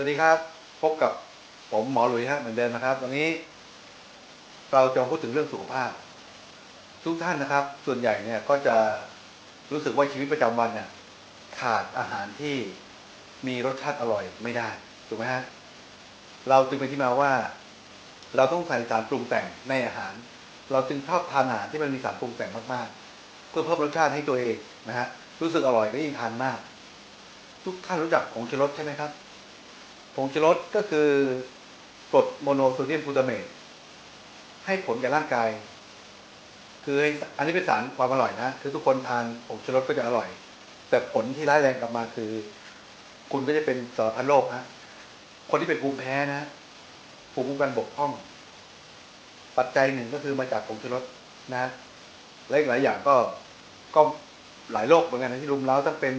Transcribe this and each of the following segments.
วัสดีครับ พบกับผมหมอหลุยฮะเหมือนเดิมนะครับ วันนี้เราจะพูดถึงเรื่องสุขภาพ ทุกท่านนะครับ ส่วนใหญ่เนี่ยก็จะรู้สึกว่าชีวิตประจำวันเนี่ยขาดอาหารที่มีรสชาติอร่อยไม่ได้ถูกไหมฮะเราจึงเป็นที่มาว่า เราต้องใส่สารปรุงแต่งในอาหาร เราจึงชอบทานอาหารที่มันมีสารปรุงแต่งมากๆ เพื่อเพิ่มรสชาติให้ตัวเองนะฮะรู้สึกอร่อยก็ยิ่งทานมาก ทุกท่านรู้จักผงชูรสใช่ไหมครับ งชูรสก็คือกรดโมโนโซเดียมกลูตาเมตให้ผลแก่ร่างกาย คือให้อันนี้เป็นสารความอร่อยนะ คือทุกคนทานผงชูรสก็จะอร่อย แต่ผลที่ร้ายแรงกลับมาคือ คุณก็จะเป็นสารพัดโรคฮะคนที่เป็นภูมิแพ้นะภูมิคุ้มกันบกพร่อง ปัจจัยหนึ่งก็คือมาจากผงชูรสนะและหลายอย่างก็ก็หลายโรคเหมือนกันนะที่รุมเร้าทั้งเป็น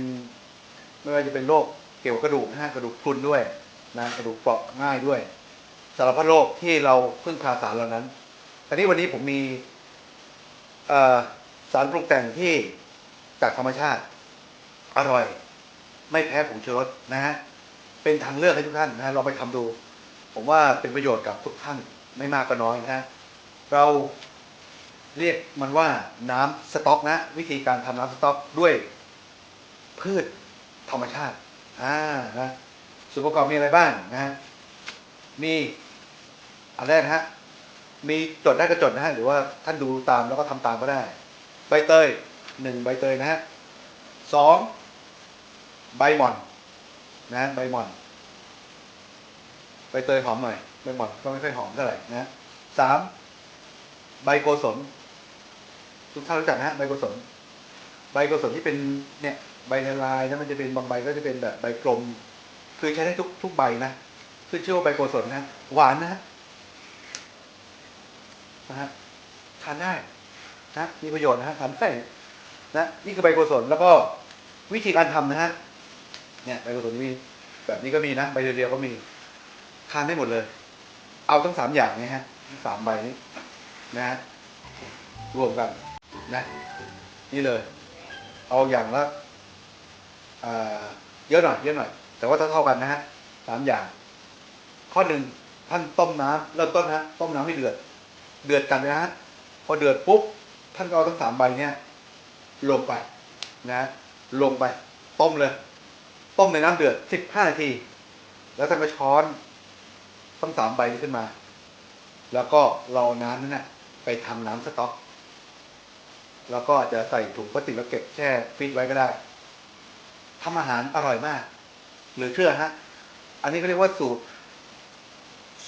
ไม่ว่าจะเป็นโรคเกี่ยวกับกระดูกนะฮะกระดูกพรุนด้วย นะกระดูกเปราะง่ายด้วย สารพัดโรคที่เราพึ่งพาสารเหล่านั้นแต่นี้วันนี้ผมมีสารปรุงแต่งที่จากธรรมชาติ อร่อย ไม่แพ้ผงชูรสนะฮะเป็นทางเลือกให้ทุกท่านนะฮะลองไปทำดู ผมว่าเป็นประโยชน์กับทุกท่านไม่มากก็น้อยนะฮะเราเรียกมันว่าน้ำสต๊อกนะ วิธีการทำน้ำสต๊อกด้วยพืชธรรมชาติอ่านะ ส่วนประกอบมีอะไรบ้างนะฮะมีอันแรกนะฮะมีจดได้ก็จดนะฮะหรือว่าท่านดูตามแล้วก็ทำตามก็ได้ ใบเตยหนึ่งใบเตยนะฮะสองใบหม่อนนะใบหม่อน ใบเตยหอมหน่อยใบหม่อนก็ไม่ค่อยหอมเท่าไหร่นะสามใบโกศลทุกท่านรู้จักนะฮะใบโกศลใบโกศลที่เป็นเนี่ยใบละลายนะมันจะเป็นบางใบก็จะเป็นแบบใบกลม คือใช้ได้ทุกทุกใบนะขึ้นชื่อว่าใบโกศลนะหวานนะนะฮะทานได้นะมีประโยชน์นะฮะทานได้นะนี่คือใบโกศลแล้วก็วิธีการทำนะฮะเนี่ยใบโกศลมีแบบนี้ก็มีนะใบเรียวก็มีทานได้หมดเลย เอาทั้งสามอย่างนี้ฮะสามใบนี้นะฮะรวมกันนะนี่เลย เอาอย่างละเยอะหน่อยเยอะหน่อย แต่ว่าเท่าเท่าๆกันนะฮะสามอย่าง ข้อหนึ่งท่านต้มน้ำเริ่มต้นนะต้มน้ำให้เดือด เดือดกันนะฮะพอเดือดปุ๊บท่านก็เอาทั้งสามใบเนี่ยลงไปนะลงไป ต้มเลย ต้มในน้ำเดือดสิบห้านาที แล้วท่านก็ช้อนทั้งสามใบนี้ขึ้นมา แล้วก็เราน้ำนั้นนะไปทำน้ำสต๊อก แล้วก็จะใส่ถุงพลาสติกแล้วเก็บแช่ฟรีซไว้ก็ได้ทำอาหารอร่อยมาก หรือเชื่อฮะ อันนี้เขาเรียกว่าสูตร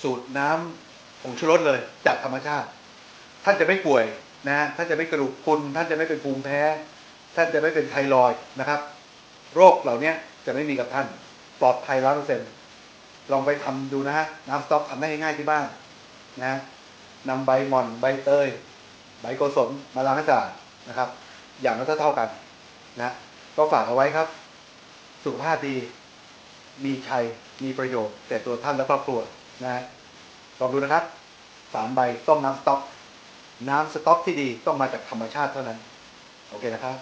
สูตรน้ำผงชูรสเลย จากธรรมชาติ ท่านจะไม่ป่วยนะท่านจะไม่กระดูกพุนท่านจะไม่เป็นภูมิแพ้ ท่านจะไม่เป็นไทรอยนะครับ โรคเหล่านี้จะไม่มีกับท่าน ปลอดภัยร้อยเปอร์เซ็นต์ลองไปทำดูนะฮะ น้ำสต๊อกทำได้ง่ายที่บ้านนะนำใบหม่อนใบเตย ใบโกศลมาล้างให้สะอาดนะครับ อย่างละเท่ากันนะ ก็ฝากเอาไว้ครับ สุขภาพดี มีชัยมีประโยชน์แต่ตัวท่านและครอบครัวนะฮะลองดูนะครับสามใบต้มน้ำสต๊อก น้ำสต๊อกที่ดีต้องมาจากธรรมชาติเท่านั้น โอเคนะครับ